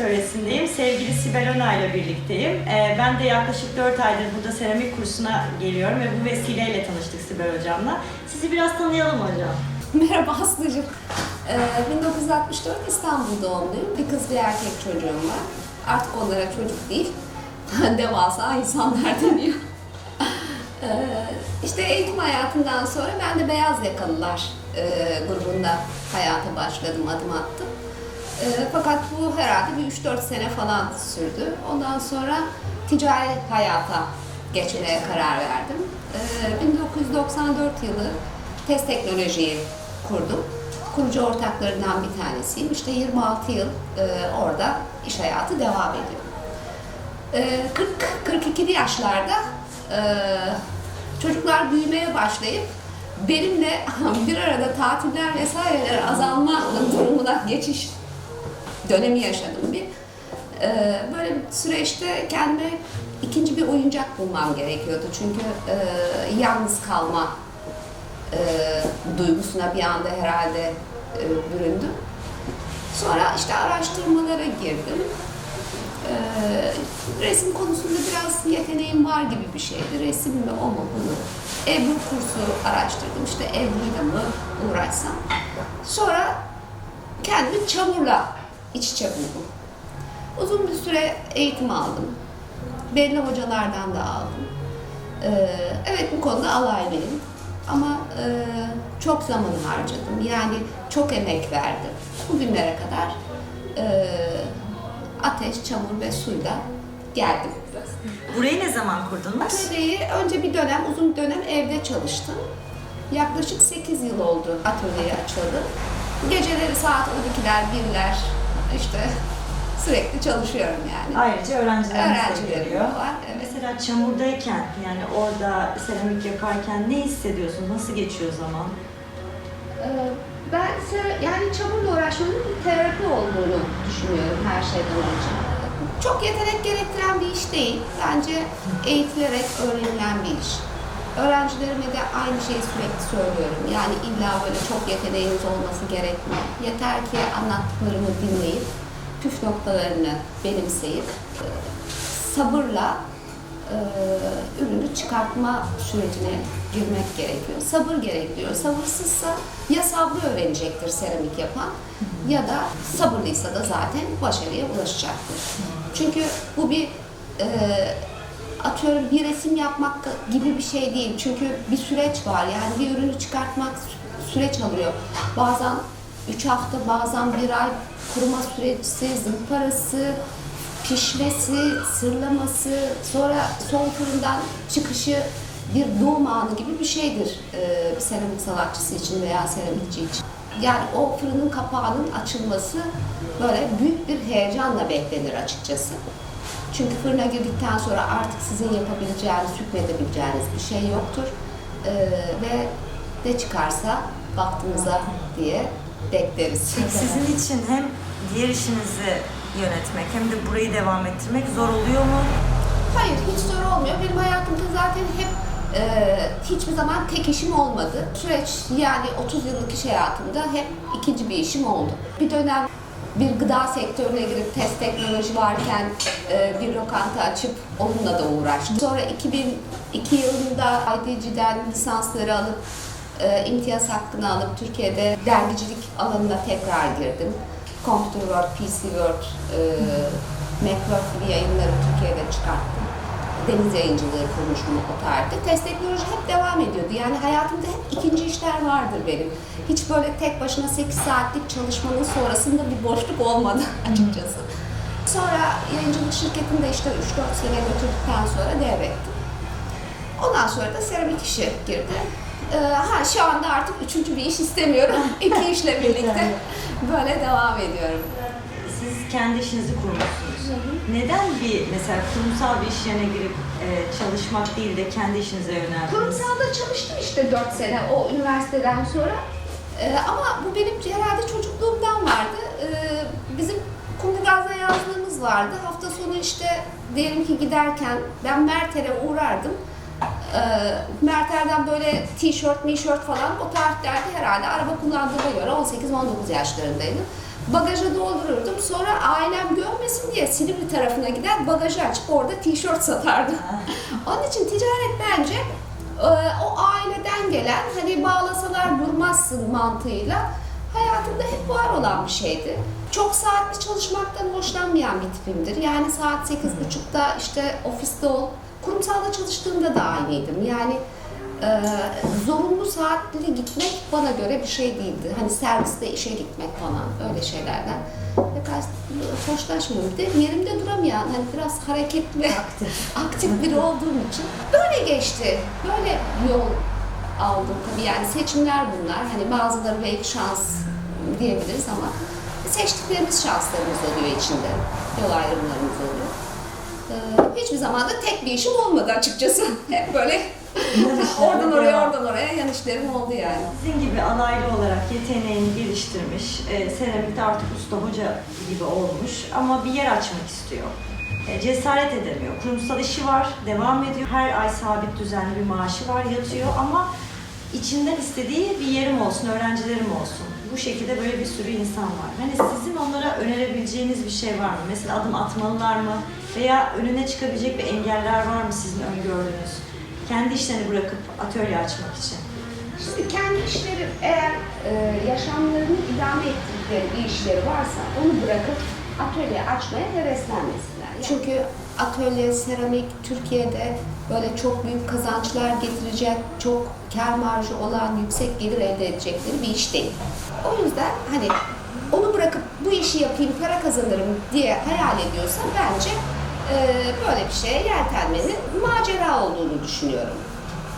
atölyesindeyim. Sevgili Sibel Öna ile birlikteyim. Ee, ben de yaklaşık 4 aydır burada seramik kursuna geliyorum ve bu vesileyle tanıştık Sibel Hocam'la. Sizi biraz tanıyalım hocam. Merhaba Aslı'cığım. Ee, 1964 İstanbul doğumluyum. Bir kız bir erkek çocuğum var. Artık onlara çocuk değil, devasa insanlar deniyor. ee, işte eğitim hayatından sonra ben de Beyaz Yakalılar e, grubunda hayata başladım, adım attım. Ee, fakat bu herhalde bir 3-4 sene falan sürdü. Ondan sonra ticari hayata geçmeye karar verdim. Ee, 1994 yılı test teknolojiyi kurdum. Kurucu ortaklarından bir tanesiyim. İşte 26 yıl e, orada iş hayatı devam ediyor. E, 40-42'li yaşlarda e, çocuklar büyümeye başlayıp benimle bir arada tatiller vesaireler azalma durumuna geçiş dönemi yaşadım bir. E, böyle süreçte kendime ikinci bir oyuncak bulmam gerekiyordu. Çünkü e, yalnız kalma e, duygusuna bir anda herhalde e, büründüm. Sonra işte araştırmalara girdim. E, resim konusunda biraz yeteneğim var gibi bir şeydi. Resim mi o mu bunu? Ebru kursu araştırdım. İşte Ebru'yla mı uğraşsam. Sonra kendimi çamurla iç içe buldum. Uzun bir süre eğitim aldım. Belli hocalardan da aldım. Ee, evet bu konuda alaylıyım. Ama e, çok zaman harcadım. Yani çok emek verdim. Bugünlere kadar e, ateş, çamur ve suyla geldim. Burayı ne zaman kurdunuz? Atölyeyi önce bir dönem, uzun bir dönem evde çalıştım. Yaklaşık 8 yıl oldu atölyeyi açıldı. Geceleri saat 12'ler, 1'ler işte sürekli çalışıyorum yani. Ayrıca öğrencilerimiz de Öğrencilerim geliyor. var. Evet. Mesela çamurdayken yani orada seramik yaparken ne hissediyorsun? Nasıl geçiyor zaman? Ee, Ben se- yani çamurla uğraşmanın bir terapi olduğunu düşünüyorum her şeyden önce. Çok yetenek gerektiren bir iş değil. Bence eğitilerek öğrenilen bir iş. Öğrencilerime de aynı şeyi sürekli söylüyorum. Yani illa böyle çok yeteneğiniz olması gerekmiyor. Yeter ki anlattıklarımı dinleyip, püf noktalarını benimseyip, e, sabırla e, ürünü çıkartma sürecine girmek gerekiyor. Sabır gerekiyor. Sabırsızsa ya sabrı öğrenecektir seramik yapan ya da sabırlıysa da zaten başarıya ulaşacaktır. Çünkü bu bir e, atıyorum bir resim yapmak gibi bir şey değil. Çünkü bir süreç var. Yani bir ürünü çıkartmak sü- süreç alıyor. Bazen 3 hafta, bazen bir ay kuruma süreci, zımparası, pişmesi, sırlaması, sonra son fırından çıkışı bir doğum anı gibi bir şeydir e, bir seramik sanatçısı için veya seramikçi için. Yani o fırının kapağının açılması böyle büyük bir heyecanla beklenir açıkçası. Çünkü fırına girdikten sonra artık sizin yapabileceğiniz, hükmedebileceğiniz bir şey yoktur. E, ve ne çıkarsa baktığınıza diye bekleriz. Sizin için hem diğer işinizi yönetmek hem de burayı devam ettirmek zor oluyor mu? Hayır, hiç zor olmuyor. Benim hayatımda zaten hep e, hiçbir zaman tek işim olmadı. Süreç yani 30 yıllık iş hayatımda hep ikinci bir işim oldu. Bir dönem bir gıda sektörüne girip test teknoloji varken e, bir lokanta açıp onunla da uğraştım. Sonra 2002 yılında IDG'den lisansları alıp e, imtiyaz hakkını alıp Türkiye'de dergicilik alanına tekrar girdim. Computer World, PC World, e, Macworld gibi yayınları Türkiye'de çıkarttım. Deniz yayıncılığı kurmuşum o tarihte. Test teknoloji hep devam ediyordu. Yani hayatımda hep ikinci işler vardır benim. Hiç böyle tek başına 8 saatlik çalışmanın sonrasında bir boşluk olmadı açıkçası. Sonra yayıncılık şirketinde işte 3-4 sene götürdükten sonra devrettim. Ondan sonra da seramik işe girdi. Ee, ha şu anda artık üçüncü bir iş istemiyorum. İki işle birlikte böyle devam ediyorum. Siz kendi işinizi kurmuşsunuz. Neden bir mesela kurumsal bir iş yerine girip e, çalışmak değil de kendi işinize yöneldiniz? Kurumsalda çalıştım işte 4 sene o üniversiteden sonra. Ee, ama bu benim herhalde çocukluğumdan vardı. Ee, bizim Kumgaz'da yazlığımız vardı. Hafta sonu işte diyelim ki giderken ben Merter'e uğrardım. Ee, Merter'den böyle tişört, mişört falan o tarihlerde herhalde araba kullandığıma göre 18-19 yaşlarındaydım. Bagaja doldururdum. Sonra ailem görmesin diye Silivri tarafına gider bagajı açıp orada tişört satardım. Onun için ticaret bence e, o aileden gelen hani bağlasalar durmazsın mantığıyla hayatımda hep var olan bir şeydi. Çok saatli çalışmaktan hoşlanmayan bir tipimdir. Yani saat 8.30'da işte ofiste ol. Kurumsalda çalıştığımda da aynıydım. Yani e, zorunlu saatli gitmek bana göre bir şey değildi. Hani serviste işe gitmek falan öyle şeylerden pek az hoşlaşmıyorum. De yerimde duramayan, hani biraz hareketli, Aktif. aktif biri olduğum için böyle geçti. Böyle yol aldım tabii yani seçimler bunlar. Hani bazıları belki şans diyebiliriz ama seçtiklerimiz şanslarımız oluyor içinde. Yol ayrımlarımız oluyor. Ee, hiçbir zaman da tek bir işim olmadı açıkçası. Hep böyle oradan oraya oradan oraya yan işlerim oldu yani. Sizin gibi alaylı olarak yeteneğini geliştirmiş, e, seramikte artık usta hoca gibi olmuş ama bir yer açmak istiyor. E, cesaret edemiyor. Kurumsal işi var, devam ediyor. Her ay sabit düzenli bir maaşı var, yatıyor ama içinden istediği bir yerim olsun, öğrencilerim olsun. Bu şekilde böyle bir sürü insan var. Hani sizin onlara önerebileceğiniz bir şey var mı? Mesela adım atmalılar mı? Veya önüne çıkabilecek bir engeller var mı sizin öngördüğünüz? Kendi işlerini bırakıp atölye açmak için. Şimdi kendi işleri eğer e, yaşamlarını idame ettirdikleri bir işleri varsa onu bırakıp atölye açmaya heveslenmesinler. Çünkü atölye, seramik Türkiye'de böyle çok büyük kazançlar getirecek, çok kar marjı olan, yüksek gelir elde edecekleri bir iş değil. O yüzden hani onu bırakıp bu işi yapayım, para kazanırım diye hayal ediyorsa bence e, böyle bir şeye yeltenmenin macera olduğunu düşünüyorum.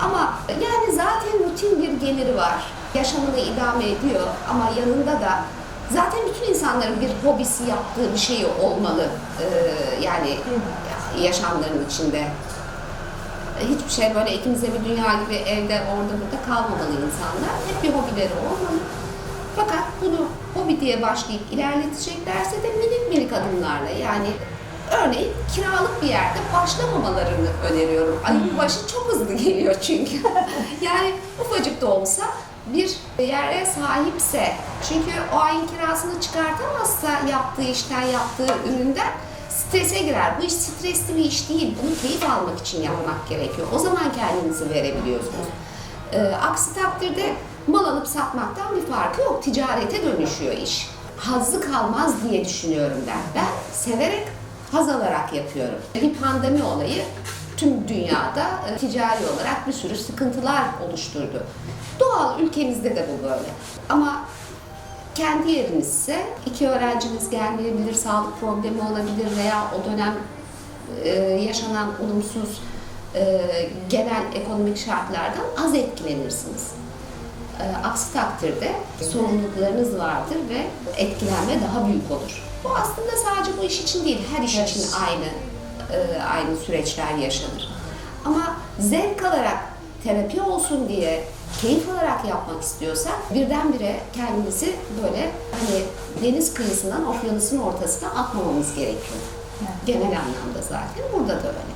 Ama yani zaten rutin bir geliri var. Yaşamını idame ediyor ama yanında da zaten bütün insanların bir hobisi yaptığı bir şeyi olmalı. Ee, yani yaşamlarının içinde. Hiçbir şey böyle ikimize bir dünya gibi evde orada burada kalmamalı insanlar. Hep bir hobileri olmalı. Fakat bunu hobi diye başlayıp ilerleteceklerse de minik minik adımlarla yani örneğin kiralık bir yerde başlamamalarını öneriyorum. Ay bu başı çok hızlı geliyor çünkü. yani ufacık da olsa bir yere sahipse çünkü o ayın kirasını çıkartamazsa yaptığı işten, yaptığı üründen strese girer. Bu iş stresli bir iş değil. Bunu keyif almak için yapmak gerekiyor. O zaman kendinizi verebiliyorsunuz. Ee, aksi takdirde mal alıp satmaktan bir farkı yok. Ticarete dönüşüyor iş. Hazzı kalmaz diye düşünüyorum ben. Ben severek haz alarak yapıyorum. Bir pandemi olayı tüm dünyada e, ticari olarak bir sürü sıkıntılar oluşturdu. Doğal ülkemizde de bu böyle. Ama kendi yerinizse iki öğrenciniz gelmeyebilir, sağlık problemi olabilir veya o dönem e, yaşanan olumsuz e, genel ekonomik şartlardan az etkilenirsiniz. Aksi takdirde sorumluluklarınız vardır ve etkilenme daha büyük olur. Bu aslında sadece bu iş için değil, her iş için aynı e, aynı süreçler yaşanır. Ama zevk alarak terapi olsun diye keyif alarak yapmak istiyorsak birdenbire kendimizi böyle hani deniz kıyısından okyanusun ortasına atmamamız gerekiyor. Genel anlamda zaten burada da öyle.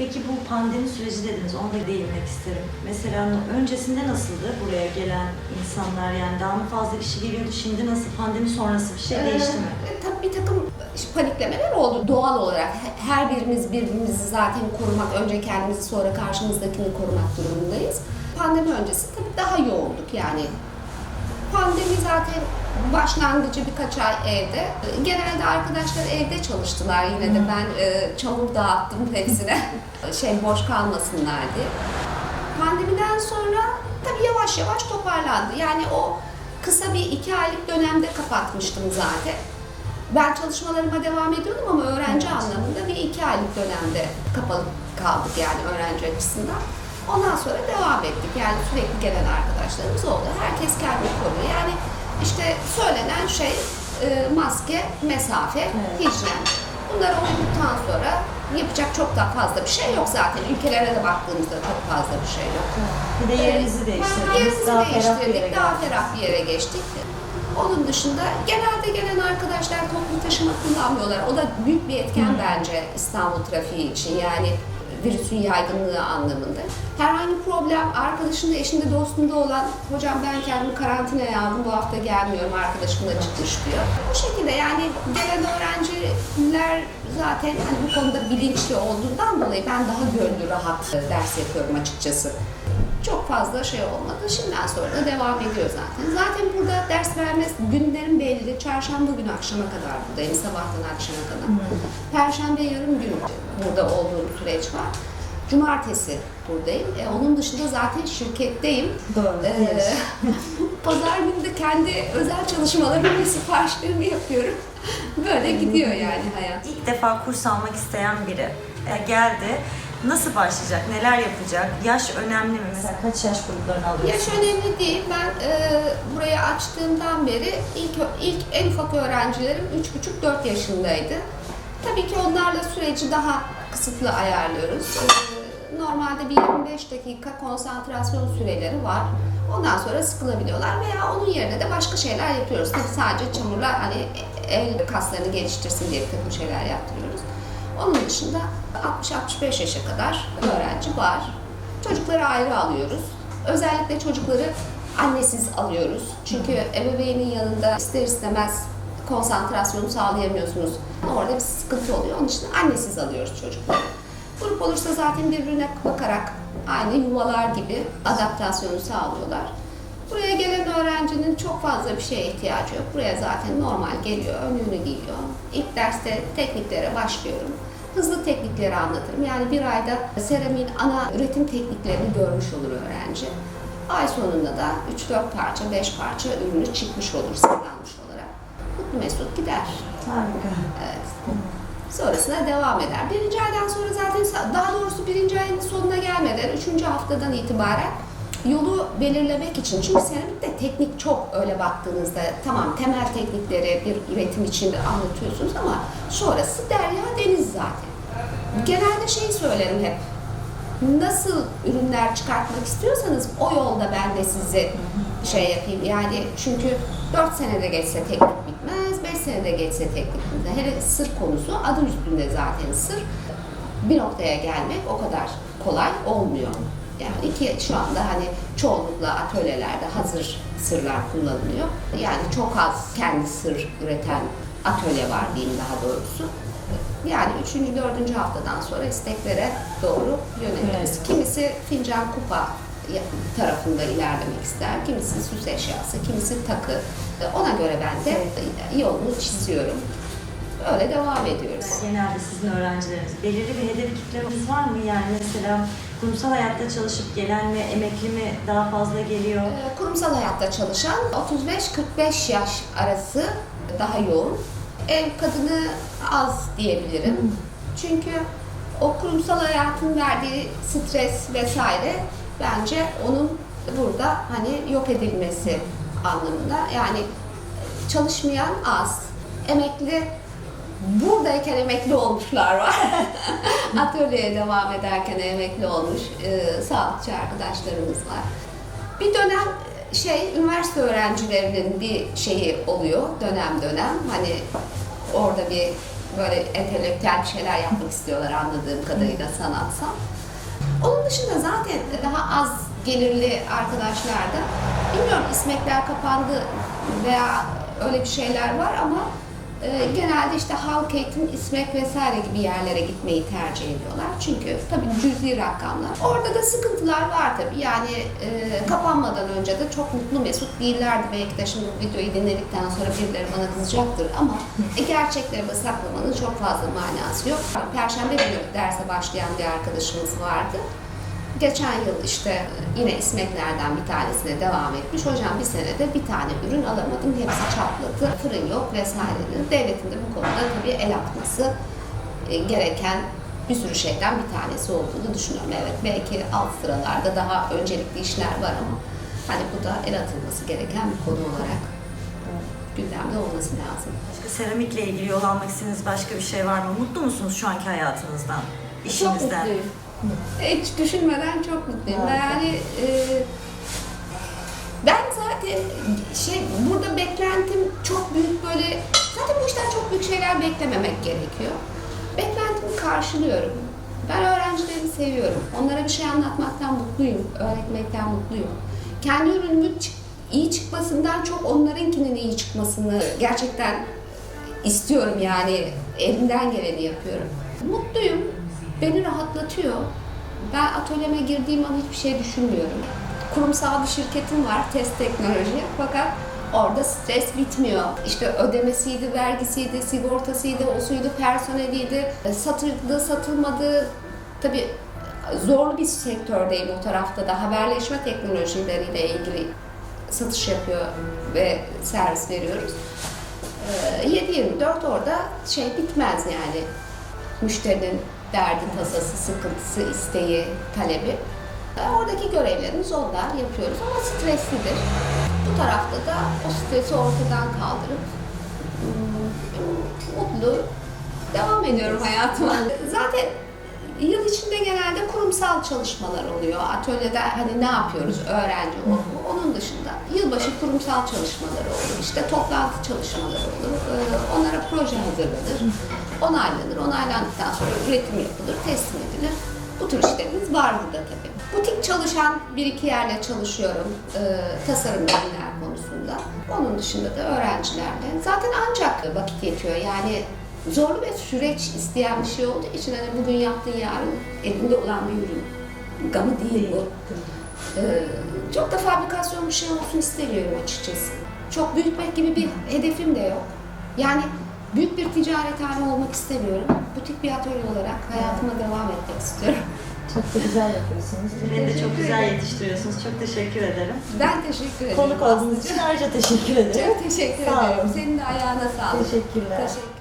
Peki bu pandemi süreci dediniz, ona da değinmek isterim. Mesela öncesinde nasıldı buraya gelen insanlar yani daha mı fazla kişi geliyordu, şimdi nasıl, pandemi sonrası bir şey değişti mi? Ee, tabii bir takım paniklemeler oldu doğal olarak. Her birimiz birbirimizi zaten korumak, önce kendimizi sonra karşımızdakini korumak durumundayız. Pandemi öncesi tabii daha yoğunduk yani. Pandemi zaten başlangıcı birkaç ay evde. Genelde arkadaşlar evde çalıştılar yine de ben e, çamur dağıttım hepsine. şey boş kalmasınlar diye. Pandemiden sonra tabii yavaş yavaş toparlandı. Yani o kısa bir iki aylık dönemde kapatmıştım zaten. Ben çalışmalarıma devam ediyordum ama öğrenci anlamında bir iki aylık dönemde kapalı kaldık yani öğrenci açısından. Ondan sonra devam ettik. Yani sürekli gelen arkadaşlarımız oldu. Herkes kendini koruyor. Yani işte söylenen şey e, maske, mesafe, Evet. hijyen. Bunları uyduktan sonra yapacak çok daha fazla bir şey yok zaten. Ülkelere de baktığımızda çok fazla bir şey yok. Bir de yerinizi değiştirdiniz, Yerimizi daha ferah değiştirdik, daha geldiniz. ferah bir yere geçtik. Onun dışında genelde gelen arkadaşlar toplu taşıma kullanmıyorlar. O da büyük bir etken bence İstanbul trafiği için. Yani virüsün yaygınlığı anlamında. Herhangi bir problem arkadaşında, eşinde, dostunda olan hocam ben kendimi karantinaya aldım bu hafta gelmiyorum arkadaşımla çıkmış diyor. Bu şekilde yani gelen öğrenciler zaten hani bu konuda bilinçli olduğundan dolayı ben daha gönlü rahat ders yapıyorum açıkçası. Çok fazla şey olmadı. Şimdiden sonra da devam ediyor zaten. Zaten burada ders vermez günlerim belli. Çarşamba günü akşama kadar buradayım. Sabahtan akşama kadar. Perşembe yarım gün burada olduğum süreç var. Cumartesi buradayım. E, onun dışında zaten şirketteyim. Doğru. Ee, Pazar günü de kendi özel çalışmalarımı ve siparişlerimi yapıyorum. Böyle gidiyor yani hayat. İlk defa kurs almak isteyen biri e, geldi. Nasıl başlayacak? Neler yapacak? Yaş önemli mi? Mesela kaç yaş gruplarını Yaş önemli değil. Ben e, burayı açtığımdan beri ilk ilk en ufak öğrencilerim 3,5-4 yaşındaydı. Tabii ki onlarla süreci daha kısıtlı ayarlıyoruz. E, normalde bir 25 dakika konsantrasyon süreleri var. Ondan sonra sıkılabiliyorlar veya onun yerine de başka şeyler yapıyoruz. Tabii sadece çamurla hani el kaslarını geliştirsin diye bir takım şeyler yaptırıyoruz. Onun dışında 60-65 yaşa kadar öğrenci var. Çocukları ayrı alıyoruz. Özellikle çocukları annesiz alıyoruz. Çünkü ebeveynin yanında ister istemez konsantrasyonu sağlayamıyorsunuz. Orada bir sıkıntı oluyor. Onun için annesiz alıyoruz çocukları. Grup olursa zaten birbirine bakarak aynı yuvalar gibi adaptasyonu sağlıyorlar. Buraya gelen öğrencinin çok fazla bir şeye ihtiyacı yok. Buraya zaten normal geliyor, önlüğünü giyiyor. İlk derste tekniklere başlıyorum. Hızlı teknikleri anlatırım. Yani bir ayda seramiğin ana üretim tekniklerini görmüş olur öğrenci. Ay sonunda da 3-4 parça, 5 parça ürünü çıkmış olur sırlanmış olarak. Mesut gider. Harika. Evet. Sonrasında devam eder. Birinci aydan sonra zaten daha doğrusu birinci ayın sonuna gelmeden üçüncü haftadan itibaren yolu belirlemek için çünkü seramikte teknik çok öyle baktığınızda tamam temel teknikleri bir üretim için anlatıyorsunuz ama sonrası derya deniz zaten. Genelde şeyi söylerim hep nasıl ürünler çıkartmak istiyorsanız o yolda ben de size şey yapayım. Yani çünkü 4 senede geçse teknik bitmez, 5 senede geçse teknik bitmez. Hele sır konusu adı üstünde zaten sır. Bir noktaya gelmek o kadar kolay olmuyor. Yani iki şu anda hani çoğunlukla atölyelerde hazır sırlar kullanılıyor. Yani çok az kendi sır üreten atölye var diyeyim daha doğrusu. Yani üçüncü, dördüncü haftadan sonra isteklere doğru yöneliriz. Evet. Kimisi fincan kupa tarafında ilerlemek ister, kimisi süs eşyası, kimisi takı. Ona göre ben de yolunu çiziyorum. Öyle devam ediyoruz. Genelde sizin öğrencileriniz belirli bir hedef kitlemiz var mı? Yani mesela kurumsal hayatta çalışıp gelen mi, emekli mi daha fazla geliyor? Ee, Kurumsal hayatta çalışan 35-45 yaş arası daha yoğun. Ev kadını az diyebilirim. Çünkü o kurumsal hayatın verdiği stres vesaire bence onun burada hani yok edilmesi anlamında. Yani çalışmayan az, emekli buradayken emekli olmuşlar var. Atölyeye devam ederken emekli olmuş e, sağlıkçı arkadaşlarımız var. Bir dönem şey üniversite öğrencilerinin bir şeyi oluyor dönem dönem. Hani orada bir böyle entelektüel bir şeyler yapmak istiyorlar anladığım kadarıyla sanatsal. Onun dışında zaten daha az gelirli arkadaşlar da bilmiyorum ismekler kapandı veya öyle bir şeyler var ama genelde işte halk eğitim, ismek vesaire gibi yerlere gitmeyi tercih ediyorlar. Çünkü tabii cüzi rakamlar. Orada da sıkıntılar var tabii. Yani e, kapanmadan önce de çok mutlu mesut değillerdi. Belki de şimdi bu videoyu dinledikten sonra birileri bana kızacaktır ama e, gerçekleri de saklamanın çok fazla manası yok. Perşembe günü derse başlayan bir arkadaşımız vardı. Geçen yıl işte yine ismeklerden bir tanesine devam etmiş. Hocam bir senede bir tane ürün alamadım. Hepsi çatladı. Fırın yok vesaire. Devletin de bu konuda tabii el atması e, gereken bir sürü şeyden bir tanesi olduğunu düşünüyorum. Evet belki alt sıralarda daha öncelikli işler var ama hani bu da el atılması gereken bir konu olarak gündemde olması lazım. Başka seramikle ilgili yol almak istediğiniz başka bir şey var mı? Mutlu musunuz şu anki hayatınızdan, Çok işinizden? mutluyum. Hiç düşünmeden çok mutluyum. Harika. Yani e, ben zaten şey burada beklentim çok büyük böyle zaten bu işten çok büyük şeyler beklememek gerekiyor. Beklentimi karşılıyorum. Ben öğrencilerimi seviyorum. Onlara bir şey anlatmaktan mutluyum, öğretmekten mutluyum. Kendi ürünümün iyi çıkmasından çok onlarınkinin iyi çıkmasını gerçekten istiyorum yani. Elimden geleni yapıyorum. Mutluyum. Beni rahatlatıyor. Ben atölyeme girdiğim an hiçbir şey düşünmüyorum. Kurumsal bir şirketim var, test teknoloji. Fakat orada stres bitmiyor. İşte ödemesiydi, vergisiydi, sigortasıydı, o suydu, personeliydi, e, satıldı, satılmadı. Tabii zorlu bir sektördeyim o tarafta da. Haberleşme teknolojileriyle ilgili satış yapıyor ve servis veriyoruz. Ee, 7-24 orada şey bitmez yani. Müşterinin derdi, tasası, sıkıntısı, isteği, talebi. Ee, Oradaki görevlerimiz onlar yapıyoruz ama streslidir. Bu tarafta da o stresi ortadan kaldırıp hmm, mutlu devam ediyorum hayatıma. Zaten yıl içinde genelde kurumsal çalışmalar oluyor. Atölyede hani ne yapıyoruz öğrenci o. Onun dışında yılbaşı kurumsal çalışmaları olur. İşte toplantı çalışmaları olur. Ee, Onlara proje hazırlanır. Onaylanır. Onaylandıktan sonra üretim yapılır, teslim edilir. Bu tür işlerimiz var burada tabii. Butik çalışan bir iki yerle çalışıyorum e, tasarım ürünler konusunda. Onun dışında da öğrencilerle. Zaten ancak vakit yetiyor. Yani zorlu bir süreç isteyen bir şey olduğu için hani bugün yaptığın yarın elinde olan bir ürün. Gamı değil bu. Ee, çok da fabrikasyon bir şey olsun istemiyorum açıkçası. Çok büyütmek gibi bir hedefim de yok. Yani büyük bir ticarethane olmak istemiyorum. Butik bir atölye olarak hayatıma devam etmek istiyorum. Çok da güzel yapıyorsunuz. Beni de çok güzel yetiştiriyorsunuz. Çok teşekkür ederim. Ben teşekkür ederim. Konuk olduğunuz için ayrıca teşekkür ederim. Çok teşekkür Sağ ederim. olun. Senin de ayağına sağlık. Teşekkürler. Teşekkür